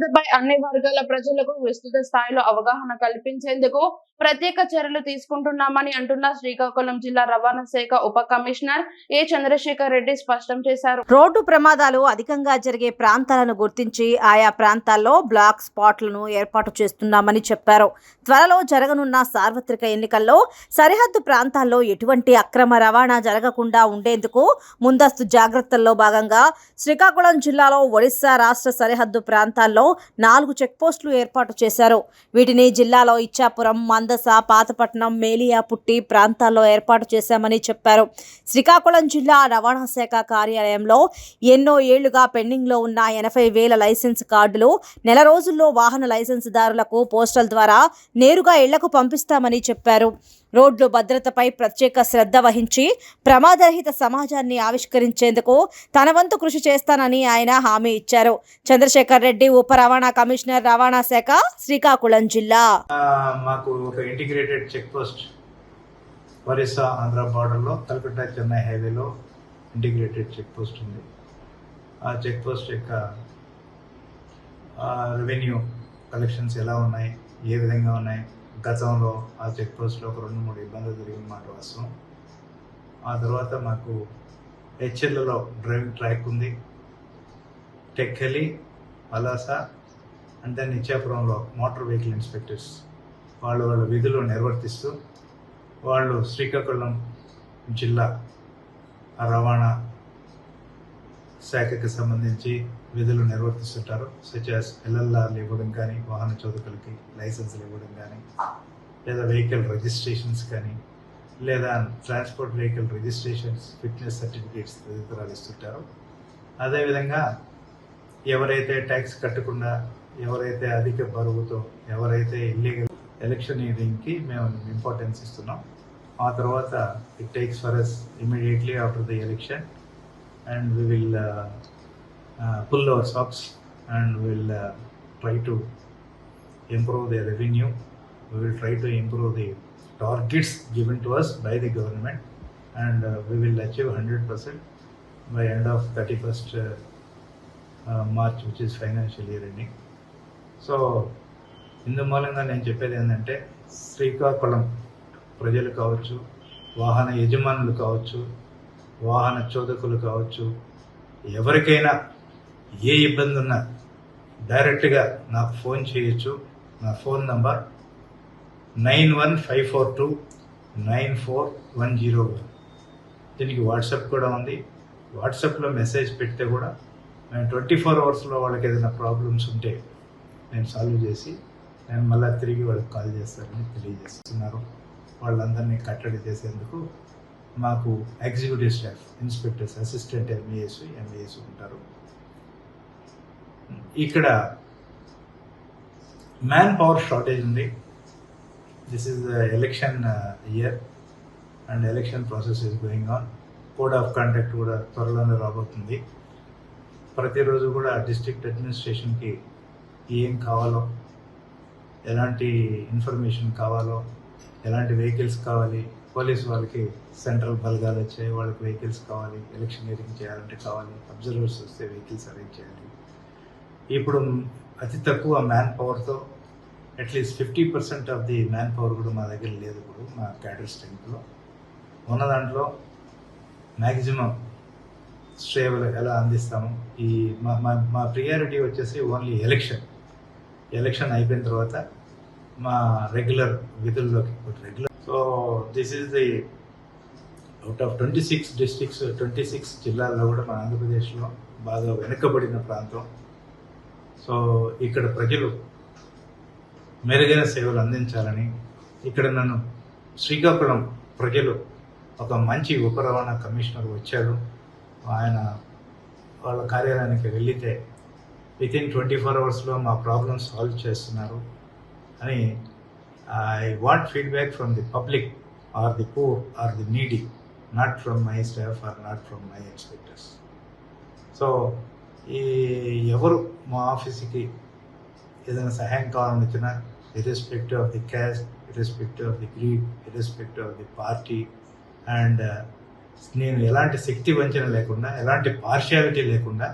భద్రతపై అన్ని వర్గాల ప్రజలకు విస్తృత స్థాయిలో అవగాహన కల్పించేందుకు ప్రత్యేక చర్యలు తీసుకుంటున్నామని అంటున్న శ్రీకాకుళం జిల్లా రవాణా శాఖ ఉప కమిషనర్ ఏ చంద్రశేఖర్ రెడ్డి స్పష్టం చేశారు. రోడ్డు ప్రమాదాలు అధికంగా జరిగే ప్రాంతాలను గుర్తించి ఆయా ప్రాంతాల్లో బ్లాక్ స్పాట్లను ఏర్పాటు చేస్తున్నామని చెప్పారు. త్వరలో జరగనున్న సార్వత్రిక ఎన్నికల్లో సరిహద్దు ప్రాంతాల్లో ఎటువంటి అక్రమ రవాణా జరగకుండా ఉండేందుకు ముందస్తు జాగ్రత్తల్లో భాగంగా శ్రీకాకుళం జిల్లాలో ఒడిశా రాష్ట్ర సరిహద్దు ప్రాంతాల్లో నాలుగు చెక్పోస్టులు ఏర్పాటు చేశారు. వీటిని జిల్లాలో ఇచ్చాపురం మందస పాతపట్నం మేలియాపుట్టి ప్రాంతాల్లో ఏర్పాటు చేశామని చెప్పారు. శ్రీకాకుళం జిల్లా రవాణా శాఖ కార్యాలయంలో ఎన్నో ఏళ్ళుగా పెండింగ్లో ఉన్న ఎనభై వేల లైసెన్స్ కార్డులు నెల రోజుల్లో వాహన లైసెన్సుదారులకు పోస్టల్ ద్వారా నేరుగా ఇళ్ళకు పంపిస్తామని చెప్పారు. రోడ్లు భద్రతపై ప్రత్యేక శ్రద్ధ వహించి ప్రమాదరహిత సమాజాన్ని ఆవిష్కరించేందుకు తన వంతు కృషి చేస్తానని ఆయన హామీ ఇచ్చారు. చంద్రశేఖర్ రెడ్డి ఉప రవాణా కమిషనర్ రవాణా శాఖ శ్రీకాకుళం జిల్లా. మాకు ఒక integrated check post Orissa Andhra బార్డర్లో కల్కట్టా చెన్నై హైవేలో ఇంటిగ్రేటెడ్ చెక్ పోస్ట్ ఉంది. ఆ చెక్ పోస్ట్ యొక్క రెవెన్యూ కలెక్షన్స్ ఎలా ఉన్నాయి ఏ విధంగా ఉన్నాయి గతంలో ఆ చెక్ పోస్ట్లో ఒక రెండు మూడు ఇబ్బందులు జరిగిన మాట వాస్తవం. ఆ తర్వాత మాకు హెచ్ఎల్లలో డ్రైవింగ్ ట్రాక్ ఉంది. టెక్కలి పలాస అండ్ దెన్ ఇచ్చాపురంలో మోటార్ వెహికల్ ఇన్స్పెక్టర్స్ వాళ్ళు వాళ్ళ విధులు నిర్వర్తిస్తూ వాళ్ళు శ్రీకాకుళం జిల్లా రవాణా శాఖకి సంబంధించి విధులు నిర్వర్తిస్తుంటారు. సచ్ ఎల్ఎల్ఆర్లు ఇవ్వడం కానీ వాహన చోదకులకి లైసెన్సులు ఇవ్వడం కానీ లేదా వెహికల్ రిజిస్ట్రేషన్స్ కానీ లేదా transport vehicle registrations fitness certificates తదితరాలు ఇస్తుంటారు. అదేవిధంగా ఎవరైతే ట్యాక్స్ కట్టకుండా ఎవరైతే అధిక బరువుతో ఎవరైతే ఇల్లీగల్ ఎలక్షనీరింగ్కి మేము ఇంపార్టెన్స్ ఇస్తున్నాం. ఆ తర్వాత it takes for us immediately after the election and we will pull our socks and will try to improve the revenue We will try to improve the targets given to us by the government. And uh, we will achieve 100% by end of 31st uh, March which is financial year year so ఇందు మూలంగా నేను చెప్పేది ఏంటంటే శ్రీకాకుళం ప్రజలు కావచ్చు వాహన యజమానులు కావచ్చు వాహన చోదకులు కావచ్చు ఎవరికైనా ఏ ఇబ్బంది ఉన్నా డైరెక్ట్గా నాకు ఫోన్ చేయొచ్చు. నా phone number nine one five four two nine four one zero one. దీనికి వాట్సాప్ కూడా ఉంది. వాట్సాప్లో మెసేజ్ పెడితే కూడా నేను ట్వంటీ ఫోర్ అవర్స్లో వాళ్ళకి ఏదైనా ప్రాబ్లమ్స్ ఉంటే నేను సాల్వ్ చేసి నేను మళ్ళీ తిరిగి వాళ్ళకి కాల్ చేస్తానని తెలియజేస్తున్నారు. వాళ్ళందరినీ కట్టడి చేసేందుకు మాకు executive staff inspectors assistant MAS MAS ఉంటారు. ఇక్కడ మ్యాన్ పవర్ షార్టేజ్ ఉంది this is the election year and election process is going on code of conduct కూడా త్వరలోనే రాబోతుంది. ప్రతిరోజు కూడా డిస్ట్రిక్ట్ అడ్మినిస్ట్రేషన్కి ఏం కావాలో ఎలాంటి ఇన్ఫర్మేషన్ కావాలో ఎలాంటి వెహికల్స్ కావాలి పోలీస్ వాళ్ళకి సెంట్రల్ బలగాలు వచ్చాయి వాళ్ళకి వెహికల్స్ కావాలి ఎలక్షనీరింగ్ చేయాలంటే కావాలి అబ్జర్వర్స్ వస్తే వెహికల్స్ అరేంజ్ చేయాలి. ఇప్పుడు అతి తక్కువ man పవర్తో at least fifty percent of the man power కూడా మా దగ్గర లేదు ఇప్పుడు మా క్యాడర్ స్ట్రెంగ్త్లో ఉన్న దాంట్లో మ్యాక్సిమం సేవలు ఎలా అందిస్తాము? ఈ మా మా మా ప్రియారిటీ వచ్చేసి ఓన్లీ ఎలక్షన్ ఎలక్షన్ అయిపోయిన తర్వాత మా రెగ్యులర్ విధుల్లోకి regular so this is the out of twenty six districts twenty six జిల్లాల్లో కూడా మన ఆంధ్రప్రదేశ్లో బాగా వెనుకబడిన ప్రాంతం. సో ఇక్కడ ప్రజలు మెరుగైన సేవలు అందించాలని ఇక్కడ నన్ను శ్రీకాకుళం ప్రజలు ఒక మంచి ఉప రవాణా కమిషనర్ వచ్చారు. ఆయన వాళ్ళ కార్యాలయానికి వెళ్ళితే విత్ ఇన్ ట్వంటీ ఫోర్ అవర్స్లో మా ప్రాబ్లమ్స్ సాల్వ్ చేస్తున్నారు అని I want feedback from the public or the poor or the needy not from my staff or not from my inspectors so ఈ ఎవరు మా ఆఫీస్కి ఏదైనా సహాయం కావాలని వచ్చినా irrespective of the caste irrespective of the greed irrespective of the party and నేను ఎలాంటి శక్తి వంచన లేకుండా ఎలాంటి పార్షియాలిటీ లేకుండా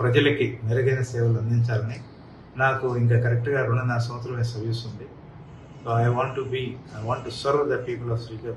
ప్రజలకి మెరుగైన సేవలు అందించాలని నాకు ఇంకా కరెక్ట్గా రెండున్నర సంవత్సరమే సర్వీస్ ఉంది I want to be I want to serve the people of Srikakulam